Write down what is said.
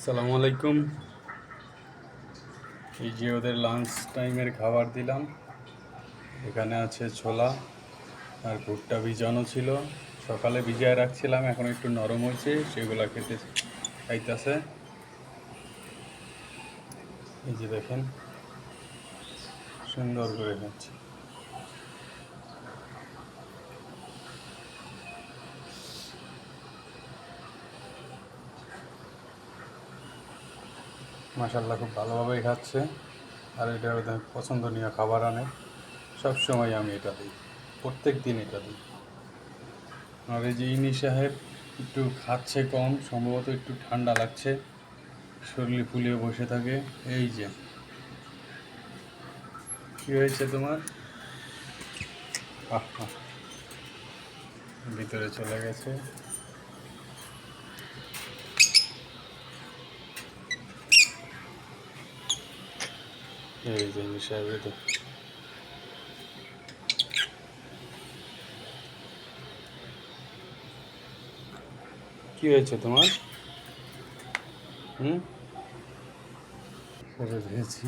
আসসালামু আলাইকুম। এই যে ওদের লাঞ্চ টাইমের খাবার দিলাম। এখানে আছে ছোলা আর ভুট্টা ভিজানো ছিল। সকালে ভিজায় রাখছিলাম, এখন একটু নরম হয়েছে, সেগুলো খেতে খাইতেছে এই যে দেখেন, সুন্দর করে খাচ্ছে। মাসাল্লাহ খুব ভালোভাবেই খাচ্ছে। আর এটা পছন্দনীয় খাবার আনে। সব সময় আমি এটা দিই। প্রত্যেক দিন এটা দিই। আর এই যে ইনি সাহেব একটু খাচ্ছে কম, সম্ভবত একটু ঠান্ডা লাগছে। শরীর ফুলিয়ে বসে থাকে। এই যে। কি হয়েছে তোমার। ভিতরে চলে গেছে। এই যে সাহেব কি হয়েছে তোমার হুম দিয়েছি